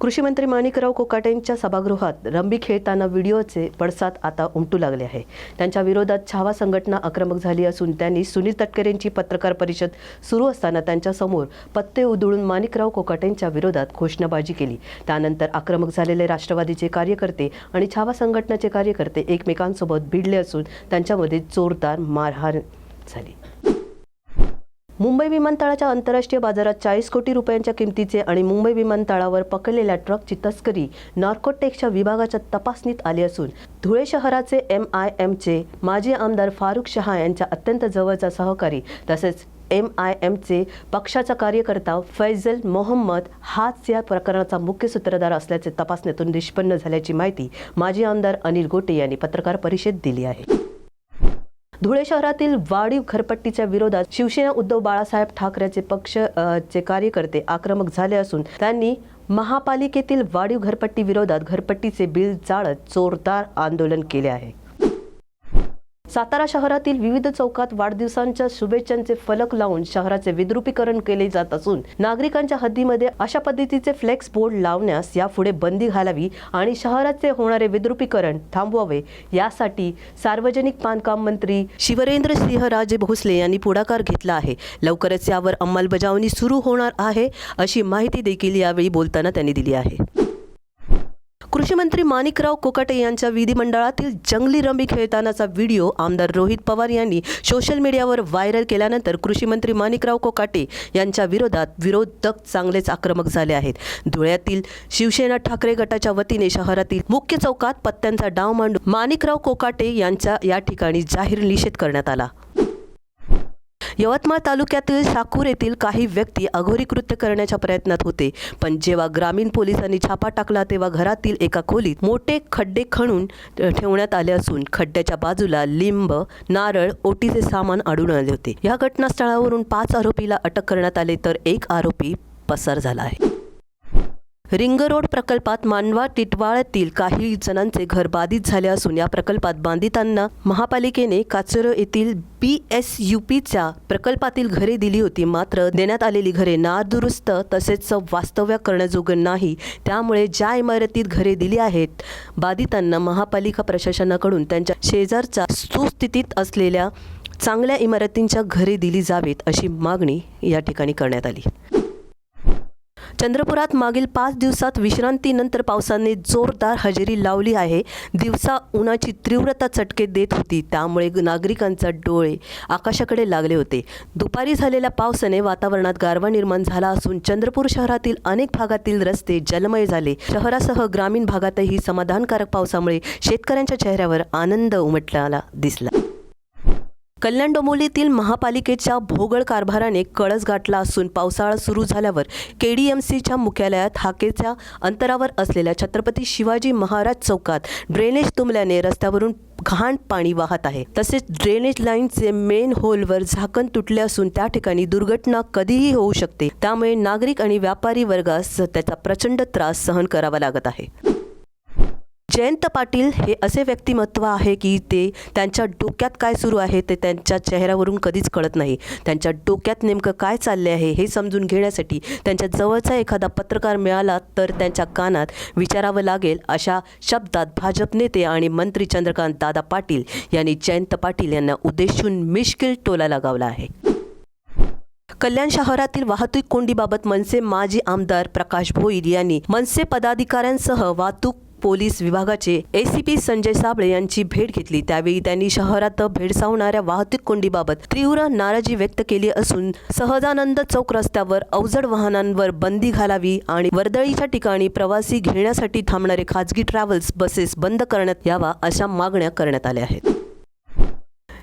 कृषी मंत्री माणिकराव कोकाटेंच्या सभागृहात रंबी खेळताना व्हिडिओचे पडसाद आता उमटू लागले आहे. त्यांच्या विरोधात छावा संघटना आक्रमक झाली असून त्यांनी सुनील तटकरेंची पत्रकार परिषद सुरू असताना त्यांच्यासमोर पत्ते उधळून माणिकराव कोकाटेंच्या विरोधात घोषणाबाजी केली. त्यानंतर आक्रमक झालेले राष्ट्रवादीचे कार्यकर्ते आणि छावा संघटनाचे कार्यकर्ते एकमेकांसोबत भिडले असून त्यांच्यामध्ये जोरदार मारहाण झाली. मुंबई विमानतळाच्या आंतरराष्ट्रीय बाजारात चाळीस कोटी रुपयांच्या किमतीचे आणि मुंबई विमानतळावर पकडलेल्या ट्रकची तस्करी नॉर्कोटेकच्या विभागाच्या तपासणीत आली असून धुळे शहराचे एम आय एमचे माजी आमदार फारुख शहा यांच्या अत्यंत जवळचा सहकारी तसेच एम आय एमचे पक्षाचा कार्यकर्ता फैजल मोहम्मद हाच या प्रकरणाचा मुख्य सूत्रधार असल्याचे तपासणीतून निष्पन्न झाल्याची माहिती माजी आमदार अनिल गोटे यांनी पत्रकार परिषदेत दिली आहे. धुळे शहरातील वाढीव घरपट्टीच्या विरोधात शिवसेना उद्धव बाळासाहेब ठाकरेचे पक्ष चे कार्यकर्ते आक्रमक झाले असून त्यांनी महापालिकेतील वाढीव घरपट्टी विरोधात घरपट्टीचे बिल जाळत जोरदार आंदोलन केले आहे. सातारा शहरातील विविध चौकात वाढदिवसांच्या शुभेच्छांचे फलक लावून शहराचे विद्रुपीकरण केले जात असून नागरिकांच्या हद्दीमध्ये अशा पद्धतीचे फ्लेक्स बोर्ड लावण्यास यापुढे बंदी घालावी आणि शहराचे होणारे विद्रुपीकरण थांबवावे यासाठी सार्वजनिक बांधकाम मंत्री शिवरेंद्र सिंह राजे भोसले यांनी पुढाकार घेतला आहे. लवकरच यावर अंमलबजावणी सुरू होणार आहे अशी माहिती देखील यावेळी बोलताना त्यांनी दिली आहे. कृषीमंत्री माणिकराव कोकाटे यांच्या विधिमंडळातील जंगली रंबी खेळतानाचा व्हिडिओ आमदार रोहित पवार यांनी सोशल मीडियावर व्हायरल केल्यानंतर कृषीमंत्री माणिकराव कोकाटे यांच्या विरोधात विरोधक चांगलेच आक्रमक झाले आहेत. धुळ्यातील शिवसेना ठाकरे गटाच्या वतीने शहरातील मुख्य चौकात पत्त्यांचा डाव मांडून माणिकराव कोकाटे यांच्या या ठिकाणी जाहीर निषेध करण्यात आला. यवतमाळ तालुक्यातील साकूर येथील काही व्यक्ती अघोरी कृत्य करण्याच्या प्रयत्नात होते. पण जेव्हा ग्रामीण पोलिसांनी छापा टाकला तेव्हा घरातील एका खोलीत मोठे खड्डे खणून ठेवण्यात आले असून खड्ड्याच्या बाजूला लिंब नारळ ओटीचे सामान आढळून आले होते. या घटनास्थळावरून पाच आरोपीला अटक करण्यात आले तर एक आरोपी पसार झाला आहे. रिंग रोड प्रकल्पात मांडवा टिटवाळ्यातील काही जणांचे घर बाधित झाले असून या प्रकल्पात बांधितांना महापालिकेने काचरो येथील बी एस यू पीच्या प्रकल्पातील घरे दिली होती. मात्र देण्यात आलेली घरे नादुरुस्त तसेच वास्तव्य करण्याजोगं नाही. त्यामुळे ज्या इमारतीत घरे दिली आहेत बाधितांना महापालिका प्रशासनाकडून त्यांच्या शेजारच्या सुस्थितीत असलेल्या चांगल्या इमारतींच्या घरे दिली जावीत अशी मागणी या ठिकाणी करण्यात आली. चंद्रपुरात मागील पाच दिवसात विश्रांतीनंतर पावसाने जोरदार हजेरी लावली आहे. दिवसा उन्हाची तीव्रता चटके देत होती. त्यामुळे नागरिकांचा डोळे आकाशाकडे लागले होते. दुपारी झालेल्या पावसाने वातावरणात गारवा निर्माण झाला असून चंद्रपूर शहरातील अनेक भागातील रस्ते जलमय झाले. शहरासह ग्रामीण भागातही समाधानकारक पावसामुळे शेतकऱ्यांच्या चेहऱ्यावर आनंद उमटला दिसला. कल्याण डोंबिवलीतील महापालिकेच्या भोगळ कारभाराने कळस गाठला असून पावसाळा सुरू झाल्यावर के डी एम सीच्या मुख्यालयात हाकेच्या अंतरावर असलेल्या छत्रपती शिवाजी महाराज चौकात ड्रेनेज तुंबल्याने रस्त्यावरून घाण पाणी वाहत आहे. तसेच ड्रेनेज लाईनचे मेन होलवर झाकण तुटले असून त्या ठिकाणी दुर्घटना कधीही होऊ शकते. त्यामुळे नागरिक आणि व्यापारी वर्गास त्याचा प्रचंड त्रास सहन करावा लागत आहे. जयंत पाटील हे असे व्यक्तिमत्व आहे की ते त्यांच्या डोक्यात काय सुरू आहे ते त्यांच्या चेहऱ्यावरून कधीच कळत नाही. त्यांच्या डोक्यात नेमकं काय चालले आहे हे समजून घेण्यासाठी त्यांच्या जवळचा एखादा पत्रकार मिळाला तर त्यांच्या कानात विचारावं लागेल अशा शब्दात भाजप नेते आणि मंत्री चंद्रकांत दादा पाटील यांनी जयंत पाटील यांना उद्देशून मिश्किल टोला लगावला आहे. कल्याण शहरातील वाहतूक कोंडीबाबत मनसे माजी आमदार प्रकाश भोईर यांनी मनसे पदाधिकाऱ्यांसह वाहतूक पोलीस विभागाचे एसीपी संजय साबळे यांची भेट घेतली. त्यावेळी त्यांनी शहरात भेडसावणाऱ्या वाहतूक कोंडीबाबत तीव्र नाराजी व्यक्त केली असून सहजानंद चौक रस्त्यावर अवजड वाहनांवर बंदी घालावी आणि वर्दळीच्या ठिकाणी प्रवासी घेण्यासाठी थांबणारे खाजगी ट्रॅव्हल्स बसेस बंद करण्यात यावा अशा मागण्या करण्यात आल्या आहेत.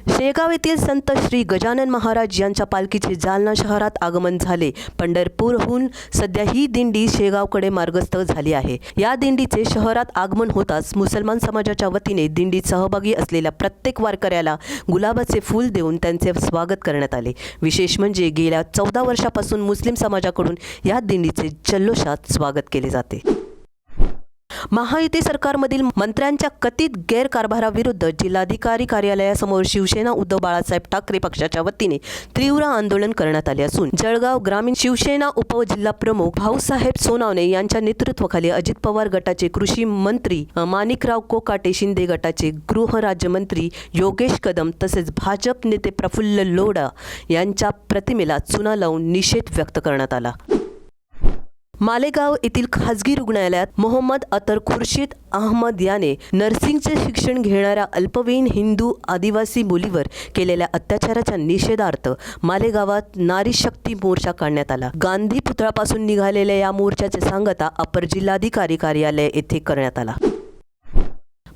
शेगाव येथील संत श्री गजानन महाराज यांच्या पालखीचे जालना शहरात आगमन झाले. पंढरपूरहून सध्या ही दिंडी शेगावकडे मार्गस्थ झाली आहे. या दिंडीचे शहरात आगमन होताच मुसलमान समाजाच्या वतीने दिंडीत सहभागी असलेल्या प्रत्येक वारकऱ्याला गुलाबाचे फूल देऊन त्यांचे स्वागत करण्यात आले. विशेष म्हणजे गेल्या चौदा वर्षापासून मुस्लिम समाजाकडून या दिंडीचे जल्लोषात स्वागत केले जाते. महायुती सरकारमधील मंत्र्यांच्या कथित गैरकारभाराविरुद्ध जिल्हाधिकारी कार्यालयासमोर शिवसेना उद्धव बाळासाहेब ठाकरे पक्षाच्या वतीने तीव्र आंदोलन करण्यात आले असून जळगाव ग्रामीण शिवसेना उपजिल्हा प्रमुख भाऊसाहेब सोनावणे यांच्या नेतृत्वाखाली अजित पवार गटाचे कृषी मंत्री माणिकराव कोकाटे शिंदे गटाचे गृहराज्यमंत्री योगेश कदम तसेच भाजप नेते प्रफुल्ल लोढा यांच्या प्रतिमेला चुना लावून निषेध व्यक्त करण्यात आला. मालेगाव येथील खासगी रुग्णालयात मोहम्मद अतर खुर्शीद अहमद याने नर्सिंगचे शिक्षण घेणाऱ्या अल्पवयीन हिंदू आदिवासी मुलीवर केलेल्या अत्याचाराच्या निषेधार्थ मालेगावात नारी शक्ती मोर्चा काढण्यात आला. गांधी पुतळापासून निघालेल्या या मोर्चाचे सांगता अपर जिल्हाधिकारी कार्यालय येथे करण्यात आला.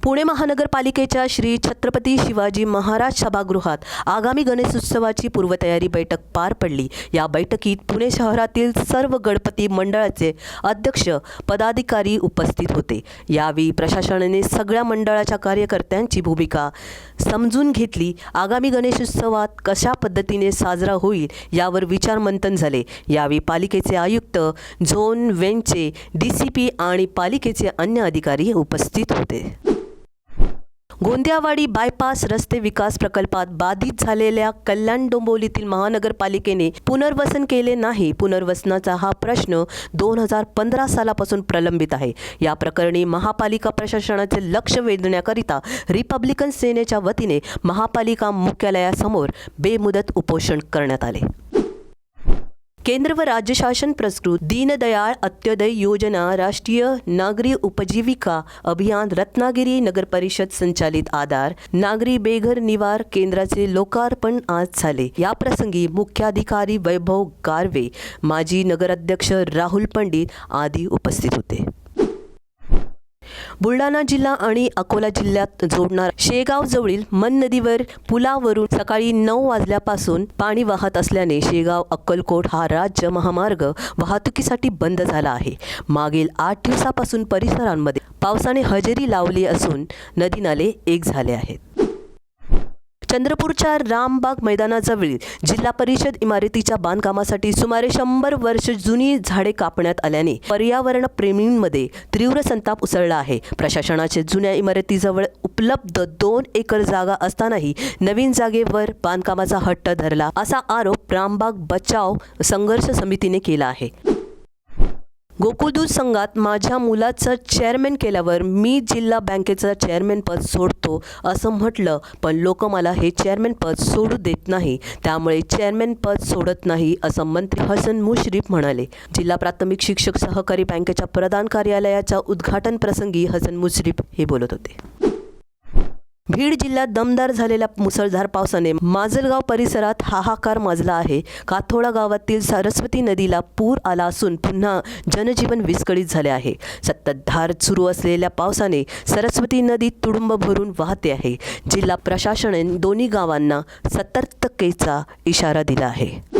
पुणे महानगरपालिकेच्या श्री छत्रपती शिवाजी महाराज सभागृहात आगामी गणेशोत्सवाची पूर्वतयारी बैठक पार पडली. या बैठकीत पुणे शहरातील सर्व गणपती मंडळाचे अध्यक्ष पदाधिकारी उपस्थित होते. यावेळी प्रशासनाने सगळ्या मंडळाच्या कार्यकर्त्यांची भूमिका समजून घेतली. आगामी गणेशोत्सवात कशा पद्धतीने साजरा होईल यावर विचारमंथन झाले. यावेळी पालिकेचे आयुक्त झोन वेंचे डी सी पी आणि पालिकेचे अन्य अधिकारी उपस्थित होते. गोंदियावाडी बायपास रस्ते विकास प्रकल्पात बाधित झालेल्या कल्याण डोंबिवलीतील महानगरपालिकेने पुनर्वसन केले नाही. पुनर्वसनाचा हा प्रश्न दोन हजार पंधरा सालापासून प्रलंबित आहे. या प्रकरणी महापालिका प्रशासनाचे लक्ष वेधण्याकरिता रिपब्लिकन सेनेच्या वतीने महापालिका मुख्यालयासमोर बेमुदत उपोषण करण्यात आले. केंद्र व राज्य शासन पुरस्कृत दीनदयाळ अंत्योदय योजना राष्ट्रीय नागरी उपजीविका अभियान रत्नागिरी नगर परिषद संचालित आधार नागरी बेघर निवार केंद्राचे लोकार्पण आज झाले. या प्रसंगी मुख्याधिकारी वैभव गारवे माजी नगराध्यक्ष राहुल पंडित आदी उपस्थित होते. बुलढाणा जिल्हा आणि अकोला जिल्ह्यात जोडणार शेगाव जवळील मन नदीवर पुलावरून सकाळी नऊ वाजल्यापासून पाणी वाहत असल्याने शेगाव अक्कलकोट हा राज्य महामार्ग वाहतुकीसाठी बंद झाला आहे. मागील आठ दिवसापासून परिसरांमध्ये पावसाने हजेरी लावली असून नदी नाले एक झाले आहेत. चंद्रपूरच्या रामबाग मैदानाजवळील जिल्हा परिषद इमारतीच्या बांधकामासाठी सुमारे शंभर वर्ष जुनी झाडे कापण्यात आल्याने पर्यावरण प्रेमींमध्ये तीव्र संताप उसळला आहे. प्रशासनाचे जुन्या इमारतीजवळ उपलब्ध दोन एकर जागा असतानाही नवीन जागेवर बांधकामाचा हट्ट धरला असा आरोप रामबाग बचाव संघर्ष समितीने केला आहे. गोकुळदूत संघात माझ्या मुलाचं चेअरमॅन केल्यावर मी जिल्हा बँकेचं चेअरमॅन पद सोडतो असं म्हटलं पण लोक मला हे चेअरमॅन पद सोडू देत नाही. त्यामुळे चेअरमॅन पद सोडत नाही असं मंत्री हसन मुश्रीफ म्हणाले. जिल्हा प्राथमिक शिक्षक सहकारी बँकेच्या प्रधान कार्यालयाच्या उद्घाटन प्रसंगी हसन मुश्रीफ हे बोलत होते. बीड जिल्ह्यात दमदार झालेल्या मुसळधार पावसाने माजलगाव परिसरात हाहाकार माजला आहे. काथोडा गावातील सरस्वती नदीला पूर आला असून पुन्हा जनजीवन विस्कळीत झाले आहे. सततधार सुरू असलेल्या पावसाने सरस्वती नदी तुडुंब भरून वाहते आहे. जिल्हा प्रशासनाने दोन्ही गावांना सतर्कतेचा इशारा दिला आहे.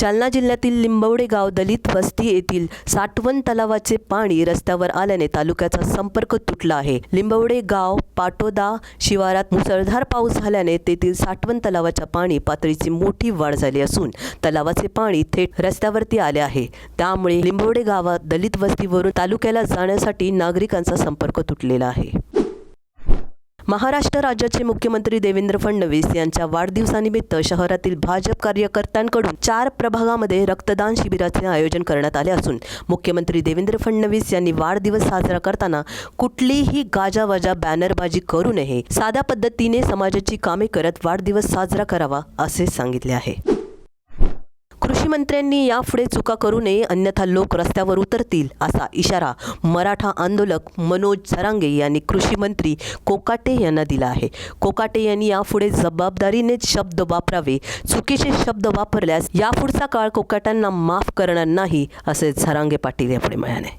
जालना जिल्ह्यातील लिंबवडे गाव दलित वस्ती येथील साठवण तलावाचे पाणी रस्त्यावर आल्याने तालुक्याचा संपर्क तुटला आहे. लिंबवडे गाव पाटोदा शिवारात मुसळधार पाऊस झाल्याने तेथील साठवण तलावाच्या पाणी पातळीची मोठी वाढ झाली असून तलावाचे पाणी थेट रस्त्यावरती आले आहे. त्यामुळे लिंबवडे गावात दलित वस्तीवरून तालुक्याला जाण्यासाठी नागरिकांचा संपर्क तुटलेला आहे. महाराष्ट्र राज्याचे मुख्यमंत्री देवेंद्र फडणवीस यांच्या वाढदिवसानिमित्त शहरातील भाजप कार्यकर्त्यांकडून चार प्रभागामध्ये रक्तदान शिबिराचे आयोजन करण्यात आले असून मुख्यमंत्री देवेंद्र फडणवीस यांनी वाढदिवस साजरा करताना कुठलीही गाजावाजा बॅनरबाजी करू नये. साध्या पद्धतीने समाजाची कामे करत वाढदिवस साजरा करावा असे सांगितले आहे. कृषी मंत्र्यांनी यापुढे चुका करू नये अन्यथा लोक रस्त्यावर उतरतील असा इशारा मराठा आंदोलक मनोज झरांगे यांनी कृषी मंत्री कोकाटे यांना दिला आहे. कोकाटे यांनी यापुढे जबाबदारीने शब्द वापरावे चुकीचे शब्द वापरल्यास यापुढचा काळ कोकाट्यांना माफ करणार नाही असे झरांगे पाटील यापुढे म्हणाले.